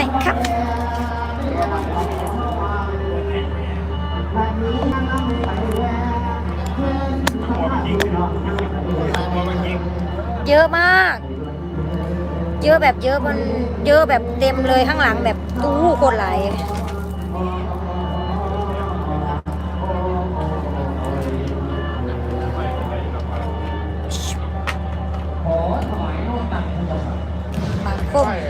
น่อยครับเยอะมาก เยอะแบบเยอะมันเยอะแบบเต็มเลยข้างหลังแบบตู้คนไหลคม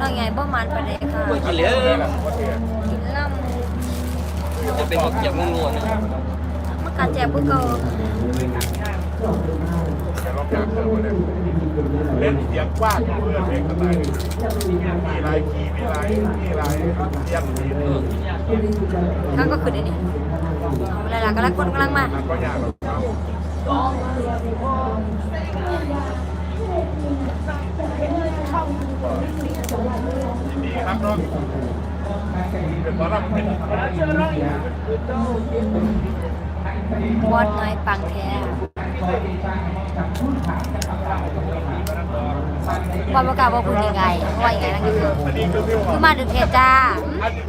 น้อยใหญ่บ่มันปานใดค่ะไม่กินเลยกินน้จะเป็นบักเกียบงงๆนะำมันกัดแจบเพื่อเก่าแต่รอบกลางเธอมาเลยเล่นเสียงกว้างเพื่อนเพลงสไตล์มีลายคีมีลายมีลายเสียงมีเออข้างก็ขึ้นได้นี่เอาอะไรล่ะกำลังคนกำลังมา ดีครับน้องเป็นตอรับเป็นบอดน้อยปังแท้บอดประกาศว่าพูดยังไงว่าอยังไงนั่นก็คือคือมาดึกเทจ้า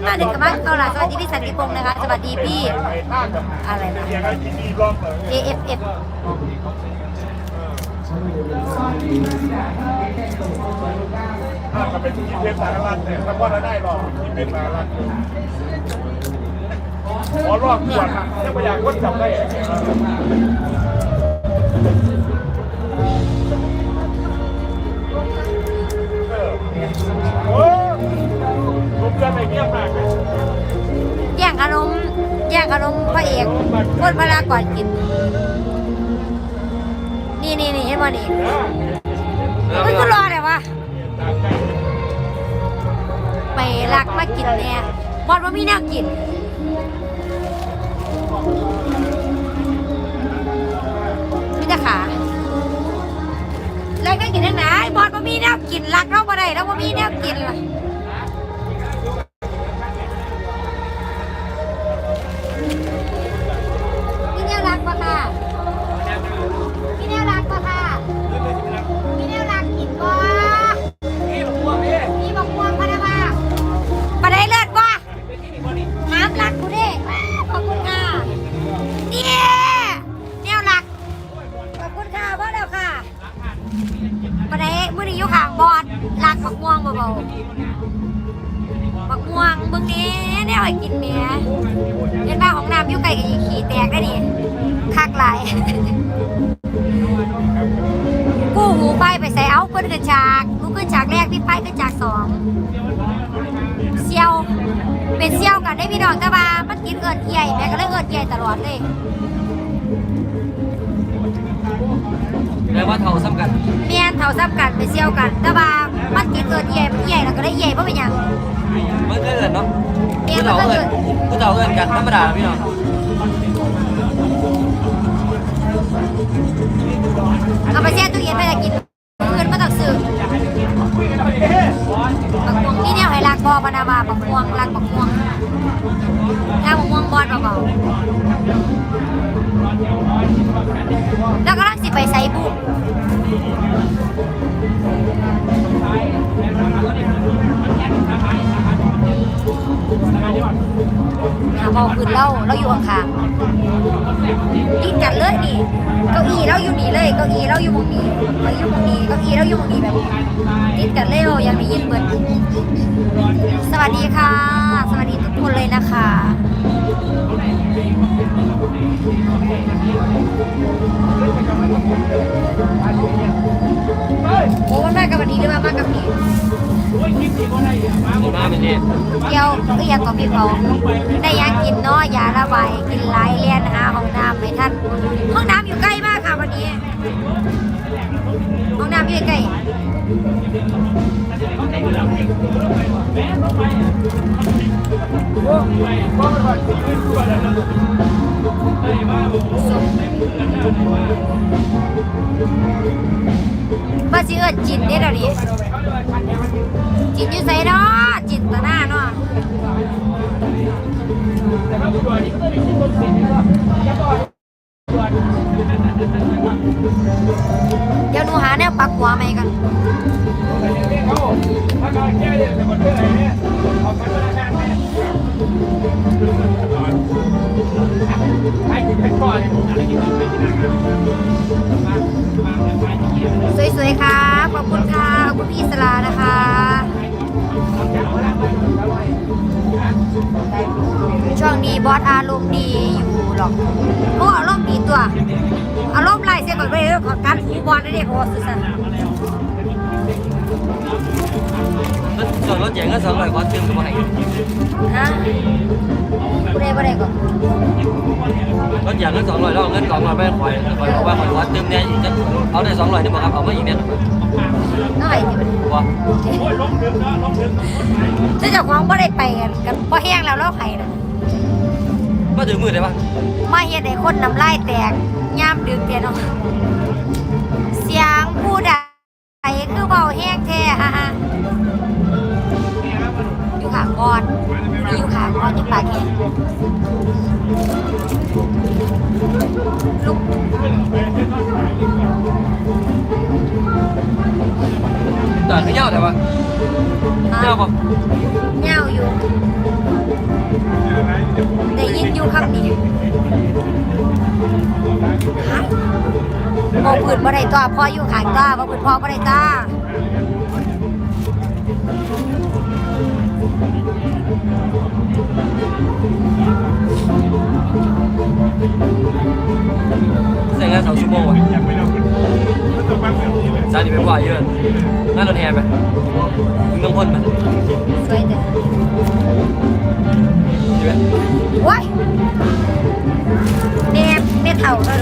มาดึกกับมาเอาล่ะสวัสดีพี่สันติพงศ์นะคะ สวัสดีพี่ อะไรนะเถ้าก็เป็นที่เพชรสารลัดเนี่ยถ้าว่าเราได้หรอกที่เพชรสารลัดขอรอบก่อนะยังไม่อยากวัดจับได้ออโอ้ผมจะไปเงียบมากเลยแย่งขนมแย่งขนมพระเอกคนพระรากรกิน นี่นี่นี่เห็นบ่นี่เฮ้ยก็รอเลยวะไปรักมากินเนี่ยบอดว่ามีแนวกินมีแต่ขาแล้วก็กินทั้งไหนบอดว่ามีแนวกินรักเราบ่ได้แล้วว่ามีแนวกินล่ะ องเซียวเป็นเซียวกันได้พี่น้องแต่ว่ามันกินเอิดใหญ่แม่ก็เลยเอิดใหญ่ตลอดเลยแปลว่าเท่าซ้ำกันเมียนเท่าซ้ำกันเป็นเซียวกัน แต่ว่ามันกินเอิดใหญ่ใหญ่แล้วก็ได้ใหญ่เพราะเป็นหยังมันก็เกิดเนาะเมียผู้นมันเฒ่าก็เกิเกิดดผู้เฒ่าเกิดกันธรรมดาพี่น้องเอาไปแช่ตู้เย็นไปจะกินเพื่อน บักม่วงนี่เนี่ยให้ลากบอปนาบาบักม่วงลากบักม่วงลากบักม่วงบอลเบาๆแล้วก็ลักสิไปไซบุ หาเบาขึ้นเล่าเราอยู่ข้างๆติดกันเลยนี่เก้าอี้เราอยู่นี่เลยเก้าอี้เราอยู่มุมนี้เก้าอี้อยู่มุมนี้เก้าอี้เราอยู่มุมนี้แบบติดกันเลยโอ้ยังได้ยินเบิดสวัสดีค่ะ สวัสดีทุกคนเลยนะคะโอ้มันมากับวันนี้หรือว่ามากับพี่ผมมาเป็นนี่เดี๋ยวเรียกกับพี่เขาได้ยังกินเนาะยาระบายกินไล่เลียนหาห้องน้ำไม่ทันห้องน้ำอยู่ใกล้มากค่ะวันนี้ห้องน้ำอยู่ใกล้ ว่าสิเอิ้นจินเด้อเดี๋ยวนี้จินอยู่ไสเนาะจินตนาเนาะเดี๋ยวหนูหาแนวปักหัวใหม่กันส บอสอารมณ์ดีอยู่หรอกโอ้อารมณ์ดีตัว อารมณ์ไล่เสียก่อนไปเรื่องของการฟูบอลนั่นเองโอ้สุดสันส่วนรถใหญ่ก็สองร้อยกว่าตึมไปฮะกูได้บ่ได้ก่อนรถใหญ่ก็สองร้อยแล้วเอาเงินสองร้อยไปคอยคอยบอกว่าคอยวัดตึมเนี่ยจะเอาได้สองร้อยนี่บอกครับเอามาอีกเนี่ยน้อยที่มันว่าเจ้าของบ่ได้ไปกันกันบ่แห้งแล้วเราไห้นะ มาถึงมือได้ปะมาเฮ็ดให้คนน้ำลายแตกยามดึกเตี้ยเนาะเสียงผู้ใดคือเบาแห้งแท้ฮ่าฮ่าอยู่ขางบอนอยู่ขางบอนอยู่ปากแห้งลุกแต่ขย่าแต่ว่าอะเจ้าปะเหงาอยู่ ได้ยินอยู่ครับนี่ฮะบ่พื้นบ่ได้ตัวพ่ออยู่ขางตัวบ่พื้นพ่อบ่ได้ตัว ใส่งานสองชั่วโมงวะสาดีไปกว่าเยอะนั่นรถแห่ไหมมึงต้องพ่นไหมสวยจังใช่ไหมว้ายแม่แม่เฒ่าเด้อ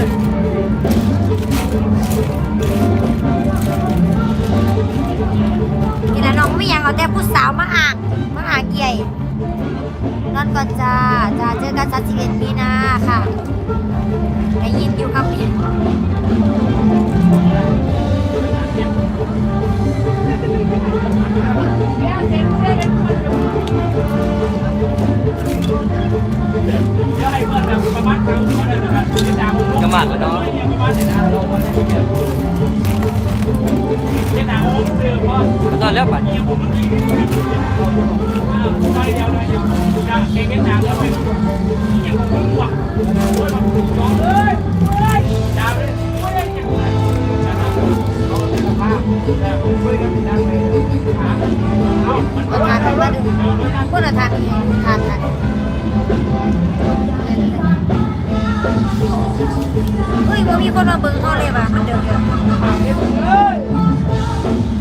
นี่ละน้องไม่ยังเอาแต่ผู้สาวมาอ่างมาอ่างใหญ่ นอนก่อนจ้าจ้าเจอกันสักสิบเอ็ดมีนาค่ะได้ยินอยู่ครับพี่กระหมัดเลยเนาะตอนแล้วปัดเอาทานมาดู คนละทานทานทานเฮ้ยว่ามีคนมาเบิ่งเขาเลยว่ะมันเดือดเดือด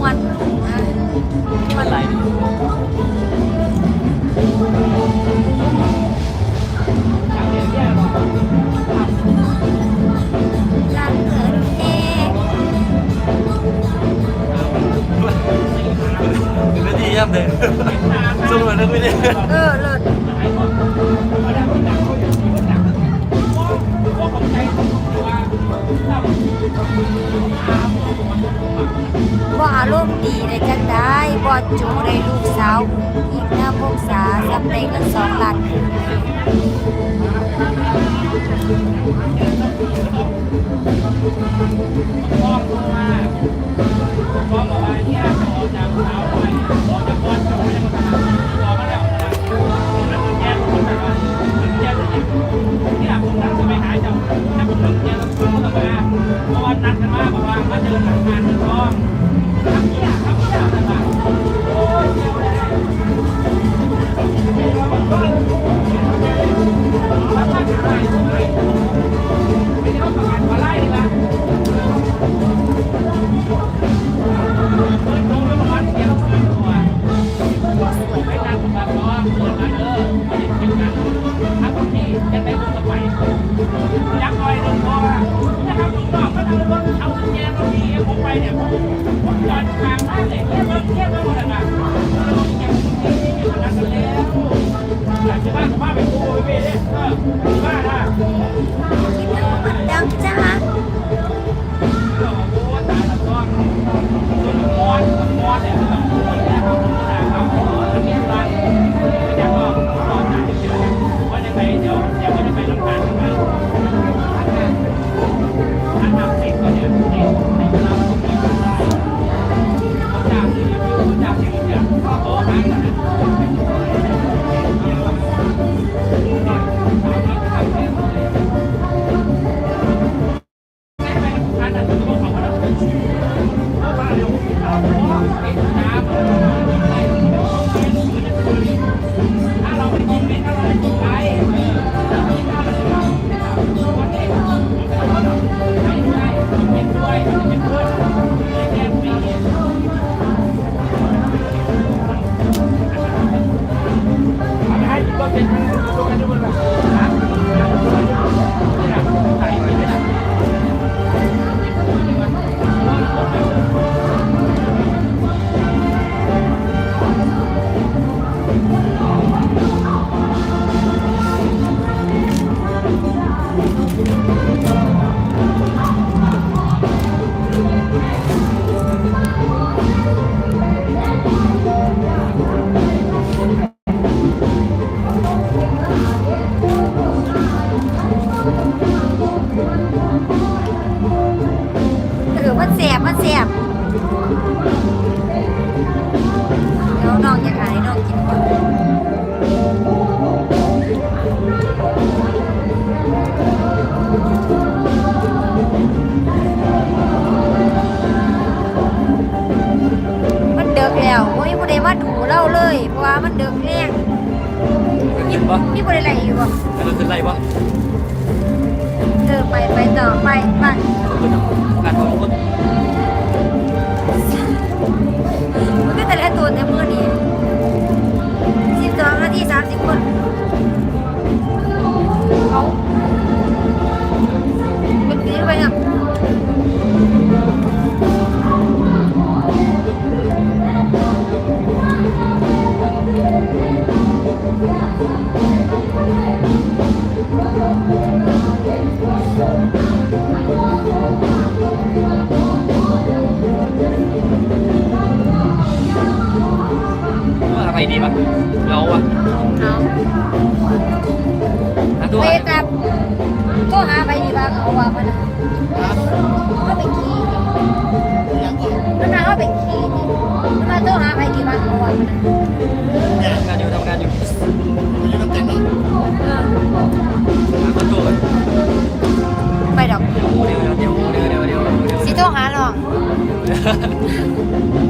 เนาะมวนอะไม่เป็นไรรักเธอเองเป็นไม่ดีย่ำเลยสู้เลยนึกไม่ได้เออเลิศ ดีได้จังได้บอดจูได้ลูกสาวอีกหน้าพงษาซับได้เงินสองล้านดัง แล้วโอ้ยผู้ใดมาถูเล่าเลย เพราะว่ามันเดือกแรงขึ้นปะมีผู้ใดไหลอยู่บ่จะขึ้นไรปะเออไปไปต่อไปไปขึ้นการของคนมันก็แต่ละตัวในมือนี้สิบสองนาทีสามสิบคนเขาเป็นปีไปอะ อะไรดีปะเราอะเอาหาตัวไปตามก็หาไปดีบ้างเอาว่ามันเขาไปขี่มันมาเขาไปขี่มันมาต้องหาไปดีบ้างเอาว่ามันทำงานอยู่ทำงานอยู่เออหาตัวกันไปดอกเดี๋ยวเดี๋ยวเดี๋ยวเดี๋ยวเดี๋ยวเดี๋ยวสิโทรหาหรอกเ